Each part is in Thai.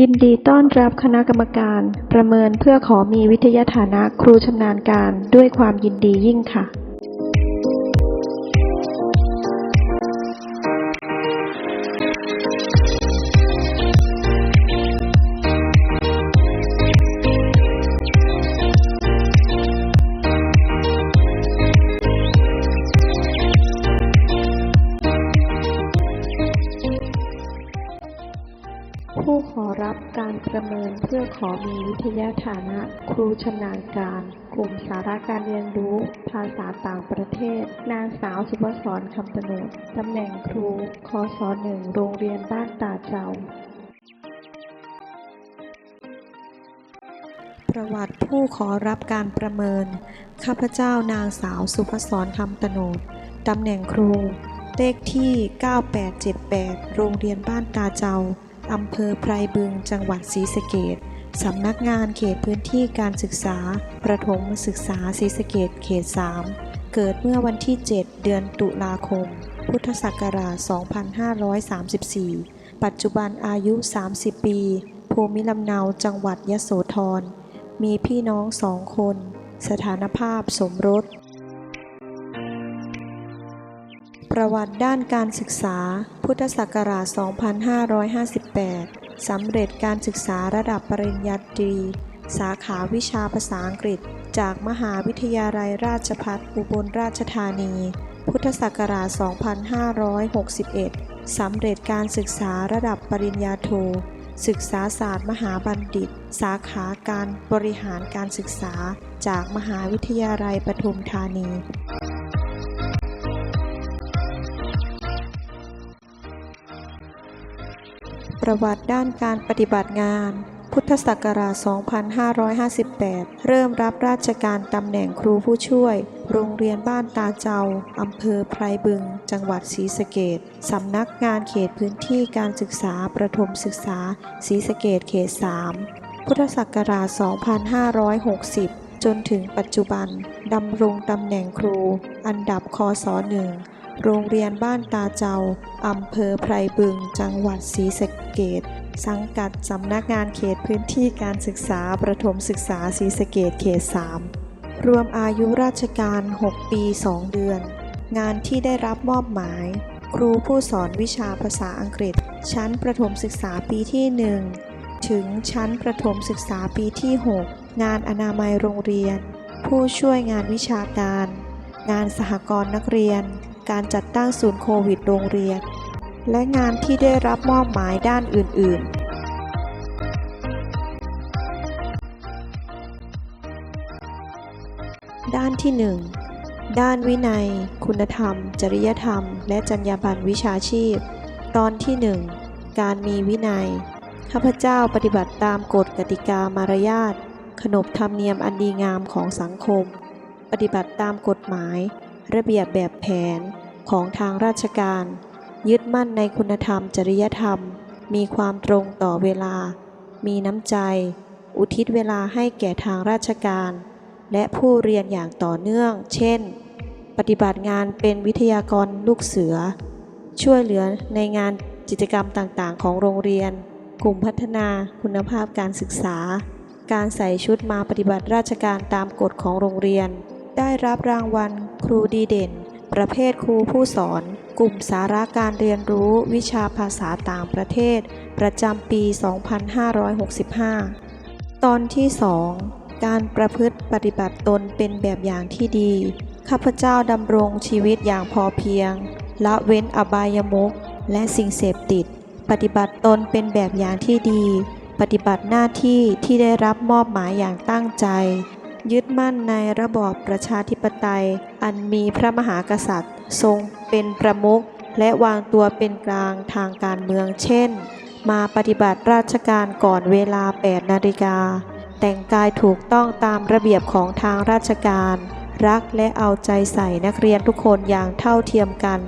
ยินดีต้อนรับคณะกรรมการ ประเมินเพื่อขอมีวิทยาฐานะครูชำนาญการด้วยความยินดียิ่งค่ะ ทยฐานะ ครูชำนาญการ กลุ่มสาระการเรียนรู้ ภาษาต่างประเทศ นางสาวสุภศรคำตโนดตำแหน่งครูคศหนึ่งโรงเรียนบ้านตาเจ้า ประวัติผู้ขอรับการประเมิน ข้าพเจ้านางสาวสุภศรคำตโนดตำแหน่งครู เลขที่ 9878 โรงเรียนบ้านตาเจ้าอำเภอไพรบึง จังหวัดศรีสะเกษ สำนักงานเขตพื้นที่การศึกษา ประถมศึกษาศรีสะเกษเขต 3 เกิดเมื่อวันที่ 7 เดือนตุลาคม พุทธศักราช 2534 ปัจจุบันอายุ 30 ปี ภูมิลำเนาจังหวัดยโสธร มีพี่น้องสองคน สถานภาพสมรส ประวัติด้านการศึกษา พุทธศักราช 2558 สำเร็จการศึกษาระดับปริญญาตรี สาขาวิชาภาษาอังกฤษ จากมหาวิทยาลัยราชภัฏอุบลราชธานี พุทธศักราช 2561 สำเร็จการศึกษาระดับปริญญาโท ศึกษาศาสตร์มหาบัณฑิต สาขาการบริหารการศึกษา จากมหาวิทยาลัยปทุมธานี ประวัติด้านการปฏิบัติงาน พุทธศักราช 2558 เริ่มรับราชการตำแหน่งครูผู้ช่วย โรงเรียนบ้านตาเจ้าอำเภอไพรบึง จังหวัดศรีสะเกษสำนักงานเขตพื้นที่การศึกษาประถมศึกษาศรีสะเกษเขต 3 พุทธศักราช 2560 จนถึงปัจจุบันดำรงตำแหน่งครู อันดับคศ1 โรงเรียนบ้านตาเจ้า อำเภอไพรบึง จังหวัดศรีสะเกษสังกัดสำนักงานเขตพื้นที่การศึกษาประถมศึกษาศรีสะเกษเขต 3 รวมอายุราชการ 6 ปี 2 เดือน งานที่ได้รับมอบหมาย ครูผู้สอนวิชาภาษาอังกฤษ ชั้นประถมศึกษาปีที่ 1 ถึงชั้นประถมศึกษาปีที่ 6 งานอนามัยโรงเรียน ผู้ช่วยงานวิชาการ งานสหกรณ์นักเรียน การจัดตั้งศูนย์โควิดโรงเรียน และงานที่ได้รับมอบหมายด้านอื่น ๆด้านที่ 1 ด้านวินัย คุณธรรม จริยธรรม และจรรยาบรรณวิชาชีพ ตอนที่ 1 การมีวินัย ข้าพเจ้าปฏิบัติตามกฎกติกามารยาท ขนบธรรมเนียมอันดีงามของสังคม ปฏิบัติตามกฎหมาย ระเบียบแบบแผน ของทางราชการ ยึดมั่นในคุณธรรมจริยธรรม มีความตรงต่อเวลา มีน้ำใจ อุทิศเวลาให้แก่ทางราชการ และผู้เรียนอย่างต่อเนื่อง เช่น ปฏิบัติงานเป็นวิทยากรลูกเสือ ช่วยเหลือในงานกิจกรรมต่างๆ ของโรงเรียน กลุ่มพัฒนาคุณภาพการศึกษา การใส่ชุดมาปฏิบัติราชการตามกฎของโรงเรียน ได้รับรางวัลครูดีเด่น ประเภทครูผู้สอน กลุ่มสาระการเรียนรู้วิชาภาษาต่างประเทศ ประจำปี 2565 ตอนที่ 2 การประพฤติปฏิบัติตนเป็นแบบอย่างที่ดี ข้าพเจ้าดำรงชีวิตอย่างพอเพียง ละเว้นอบายมุขและสิ่งเสพติด ปฏิบัติตนเป็นแบบอย่างที่ดี ปฏิบัติหน้าที่ที่ได้รับมอบหมายอย่างตั้งใจ ยึดมั่นในระบอบประชาธิปไตย อันมีพระมหากษัตริย์ ทรงเป็นประมุขและวางตัวเป็นกลางทางการเมืองเช่น มาปฏิบัติราชการก่อนเวลา 8 นาฬิกา แต่งกายถูกต้องตามระเบียบของทางราชการ รักและเอาใจใส่นักเรียนทุกคนอย่างเท่าเทียมกัน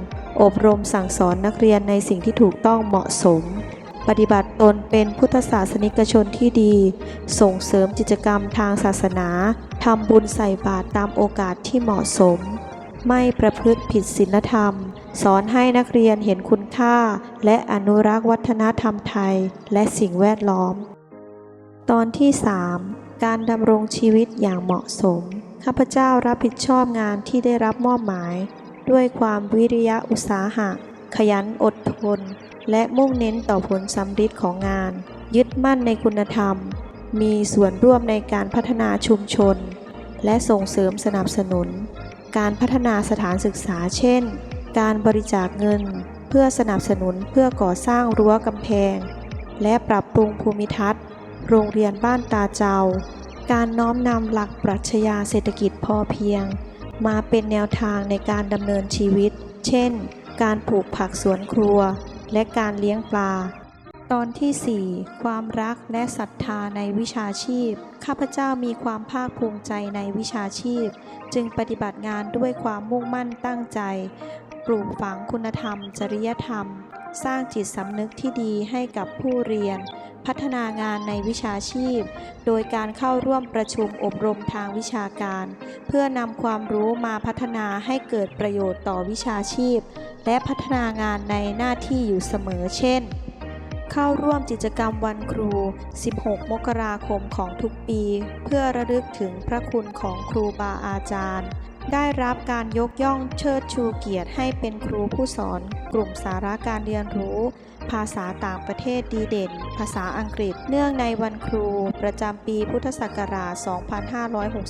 อบรมสั่งสอนนักเรียนในสิ่งที่ถูกต้องเหมาะสม ปฏิบัติตนเป็นพุทธศาสนิกชนที่ดี ส่งเสริมกิจกรรมทางศาสนาทำบุญใส่บาตรตามโอกาสที่เหมาะสม ไม่ประพฤติผิดศีลธรรม สอนให้นักเรียนเห็นคุณค่า และอนุรักษ์วัฒนธรรมไทย และสิ่งแวดล้อม ตอนที่ 3 การดำรงชีวิตอย่างเหมาะสม ข้าพเจ้ารับผิดชอบงานที่ได้รับมอบหมาย ด้วยความวิริยะอุตสาหะ ขยันอดทน และมุ่งเน้นต่อผลสำฤทธิ์ของงาน ยึดมั่นในคุณธรรม มีส่วนร่วมในการพัฒนาชุมชน และส่งเสริมสนับสนุน การพัฒนาสถานศึกษาเช่น การบริจาคเงิน เพื่อสนับสนุนเพื่อก่อสร้างรั้วกำแพง และปรับปรุงภูมิทัศน์ โรงเรียนบ้านตาเจ้าการน้อมนำหลักปรัชญาเศรษฐกิจพอเพียง มาเป็นแนวทางในการดำเนินชีวิต เช่น การปลูกผักสวนครัว และการเลี้ยงปลา ตอนที่ 4 ความรักและศรัทธาในวิชาชีพ ข้าพเจ้ามีความภาคภูมิใจในวิชาชีพ จึงปฏิบัติงานด้วยความมุ่งมั่นตั้งใจ ปลูกฝังคุณธรรม จริยธรรม สร้างจิตสำนึกที่ดีให้กับผู้เรียน พัฒนางานในวิชาชีพ โดยการเข้าร่วมประชุมอบรมทางวิชาการ เพื่อนำความรู้มาพัฒนาให้เกิดประโยชน์ต่อวิชาชีพ และพัฒนางานในหน้าที่อยู่เสมอเช่นเข้าร่วมกิจกรรมวันครู 16 มกราคมของทุกปี เพื่อระลึกถึงพระคุณของครูบาอาจารย์ ได้รับการยกย่องเชิดชูเกียรติให้เป็นครูผู้สอน กลุ่มสาระการเรียนรู้ ภาษาต่างประเทศดีเด่น ภาษาอังกฤษ เนื่องในวันครู ประจำปีพุทธศักราช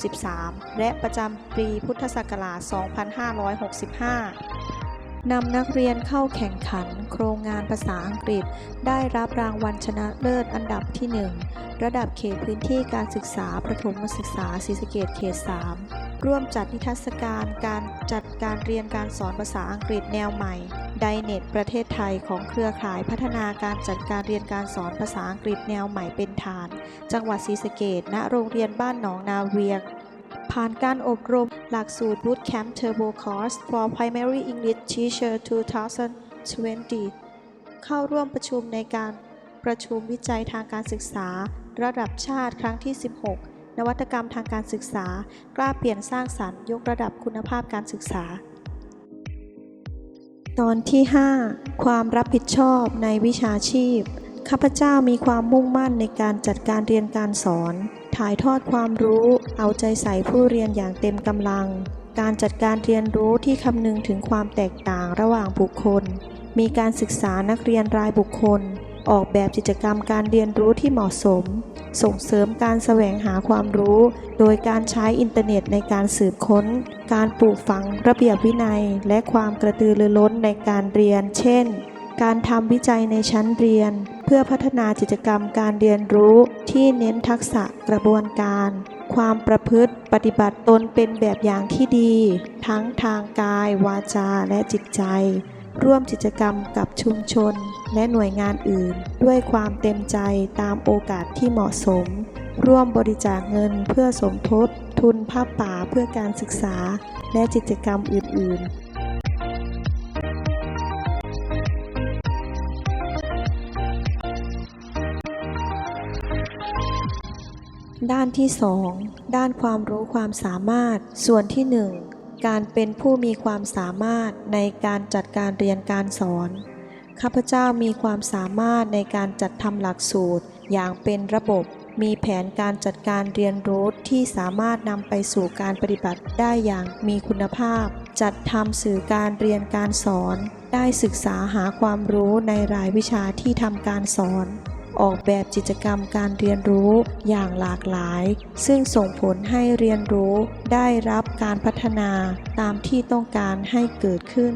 2563 และประจำปีพุทธศักราช 2565นำนักเรียนเข้าแข่งขัน โครงงานภาษาอังกฤษ ได้รับรางวัลชนะเลิศอันดับที่ 1 ระดับเขตพื้นที่การศึกษาประถมศึกษาศรีสะเกดเขต 3 ร่วมจัดนิทรรศการการจัดการเรียนการสอนภาษาอังกฤษแนวใหม่ไดเน็ตประเทศไทยของเครือข่ายพัฒนาการจัดการเรียนการสอนภาษาอังกฤษแนวใหม่เป็นฐาน จังหวัดศรีสะเกดณโรงเรียนบ้านหนองนาเวียง ผ่านการอบรมหลักสูตร Bootcamp Turbo Course for Primary English Teacher 2020 เข้าร่วมประชุมในการประชุมวิจัยทางการศึกษา ระดับชาติครั้งที่ 16 นวัตกรรมทางการศึกษา กล้าเปลี่ยนสร้างสรรค์ยกระดับคุณภาพการศึกษา ตอนที่ 5 ความรับผิดชอบในวิชาชีพ ข้าพเจ้ามีความมุ่งมั่นในการจัดการเรียนการสอน ถ่ายทอดความรู้ เอาใจใส่ผู้เรียนอย่างเต็มกำลัง การจัดการเรียนรู้ที่คำนึงถึงความแตกต่างระหว่างบุคคล มีการศึกษานักเรียนรายบุคคล ออกแบบกิจกรรมการเรียนรู้ที่เหมาะสม ส่งเสริมการแสวงหาความรู้ โดยการใช้อินเทอร์เน็ตในการสืบค้น การปลูกฝังระเบียบวินัย และความกระตือรือร้นในการเรียน เช่น การทำวิจัยในชั้นเรียน เพื่อพัฒนากิจกรรมการเรียนรู้ที่เน้นทักษะกระบวนการ ความประพฤติปฏิบัติตนเป็นแบบอย่างที่ดี ทั้งทางกาย วาจาและจิตใจ ร่วมกิจกรรมกับชุมชน และหน่วยงานอื่น ด้วยความเต็มใจตามโอกาสที่เหมาะสม ร่วมบริจาคเงินเพื่อสมทบ ทุนผ้าป่าเพื่อการศึกษา และกิจกรรมอื่น ๆด้านที่ 2 ด้านความรู้ความสามารถ ส่วนที่ 1 การเป็นผู้มีความสามารถในการจัดการเรียนการสอน ข้าพเจ้ามีความสามารถในการจัดทำหลักสูตรอย่างเป็นระบบ มีแผนการจัดการเรียนรู้ที่สามารถนำไปสู่การปฏิบัติได้อย่างมีคุณภาพ จัดทำสื่อการเรียนการสอน ได้ศึกษาหาความรู้ในรายวิชาที่ทำการสอน ออกแบบกิจกรรมการเรียนรู้อย่างหลากหลาย ซึ่งส่งผลให้เรียนรู้ได้รับการพัฒนาตามที่ต้องการให้เกิดขึ้น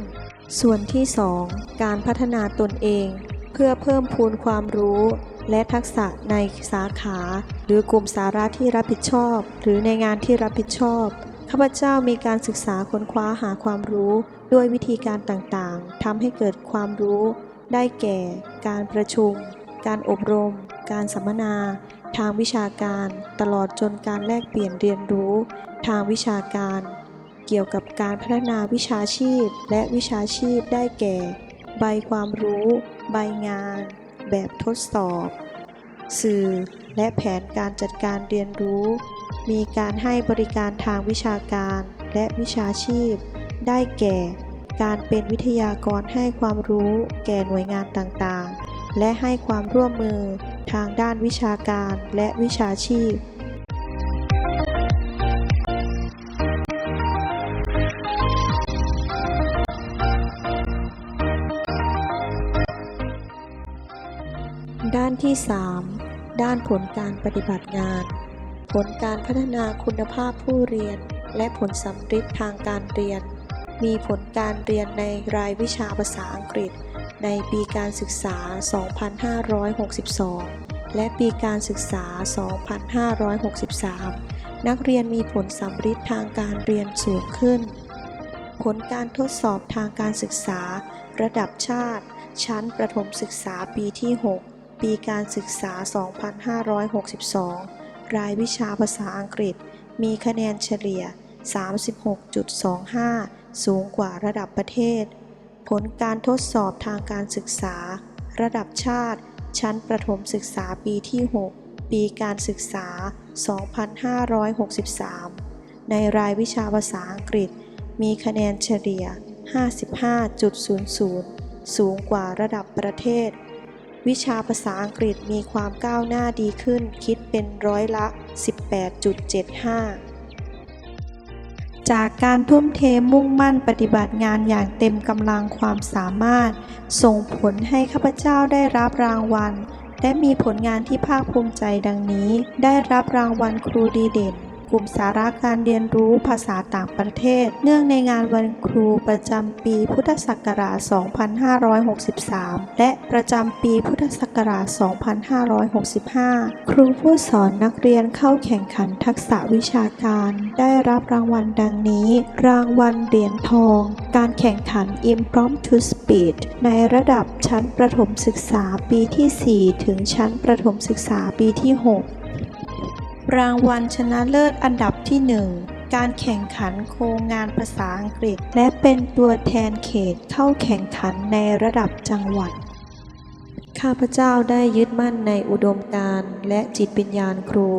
ส่วนที่ 2 การพัฒนาตนเอง เพื่อเพิ่มพูนความรู้และทักษะในสาขา หรือกลุ่มสาระที่รับผิดชอบ หรือในงานที่รับผิดชอบข้าพเจ้ามีการศึกษาค้นคว้าหาความรู้ ด้วยวิธีการต่างๆทำให้เกิดความรู้ ได้แก่ การประชุม การอบรม การสัมมนา ทางวิชาการ ตลอดจนการแลกเปลี่ยนเรียนรู้ ทางวิชาการ เกี่ยวกับการพัฒนาวิชาชีพ และวิชาชีพได้แก่ ใบความรู้ ใบงาน แบบทดสอบ สื่อ และแผนการจัดการเรียนรู้ มีการให้บริการทางวิชาการและวิชาชีพ ได้แก่ การเป็นวิทยากรให้ความรู้แก่หน่วยงานต่างๆ และให้ความร่วมมือทางด้านวิชาการและวิชาชีพ ด้านที่ 3 ด้านผลการปฏิบัติงาน ผลการพัฒนาคุณภาพผู้เรียน และผลสำฤทธิ์ทางการเรียน มีผลการเรียนในรายวิชาภาษาอังกฤษ ในปีการศึกษา 2562 และปีการศึกษา 2563 นักเรียนมีผลสำฤทธิ์ทางการเรียนสูงขึ้น ผลการทดสอบทางการศึกษา ระดับชาติ ชั้นประถมศึกษาปีที่ 6 ปีการศึกษา 2562 รายวิชาภาษาอังกฤษ มีคะแนนเฉลี่ย 36.25 สูงกว่าระดับประเทศ ผลการทดสอบทางการศึกษา ระดับชาติ ชั้นประถมศึกษาปีที่ 6 ปีการศึกษา 2563 ในรายวิชาภาษาอังกฤษ มีคะแนนเฉลี่ย 55.00 สูงกว่าระดับประเทศ วิชาภาษาอังกฤษมีความก้าวหน้าดีขึ้นคิดเป็นร้อยละ 18.75 จากการทุ่มเทมุ่งมั่นปฏิบัติงานอย่างเต็มกำลังความสามารถ ส่งผลให้ข้าพเจ้าได้รับรางวัล และมีผลงานที่ภาคภูมิใจดังนี้ ได้รับรางวัลครูดีเด่น กลุ่มสาระการเรียนรู้ภาษาต่างประเทศ เนื่องในงานวันครูประจำปีพุทธศักราช 2563 และประจำปีพุทธศักราช 2565 ครูผู้สอนนักเรียนเข้าแข่งขันทักษะวิชาการ ได้รับรางวัลดังนี้ รางวัลเหรียญทอง การแข่งขัน Impromptu Speed ในระดับชั้นประถมศึกษาปีที่ 4 ถึงชั้นประถมศึกษาปีที่ 6 รางวัลชนะเลิศอันดับที่ 1 การแข่งขันโครงงานภาษาอังกฤษ และเป็นตัวแทนเขตเข้าแข่งขันในระดับจังหวัด ข้าพเจ้าได้ยึดมั่นในอุดมการณ์และจิตวิญญาครู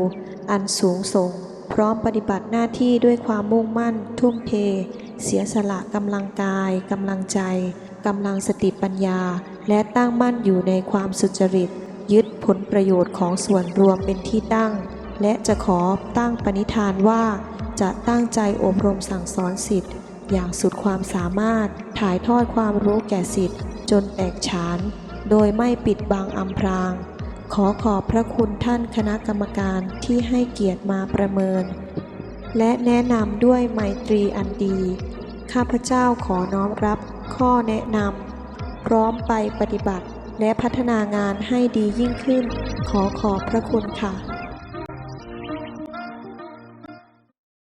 อันสูงส่ง พร้อมปฏิบัติหน้าที่ด้วยความมุ่งมั่น ทุ่มเท เสียสละกำลังกายกำลังใจกำลังสติปัญญา และตั้งมั่นอยู่ในความสุจริต ยึดผลประโยชน์ของส่วนรวมเป็นที่ตั้ง และจะขอตั้งปณิธานว่าจะตั้งใจอบรมสั่งสอนสิทธิ์ อย่างสุดความสามารถถ่ายทอดความรู้แก่สิทธิ์ จนแตกฉาน โดยไม่ปิดบังอำพราง ขอขอบพระคุณท่านคณะกรรมการที่ให้เกียรติมาประเมิน และแนะนำด้วยไมตรีอันดี ข้าพเจ้าขอน้อมรับข้อแนะนำพร้อมไปปฏิบัติและพัฒนางานให้ดียิ่งขึ้น ขอขอบพระคุณค่ะ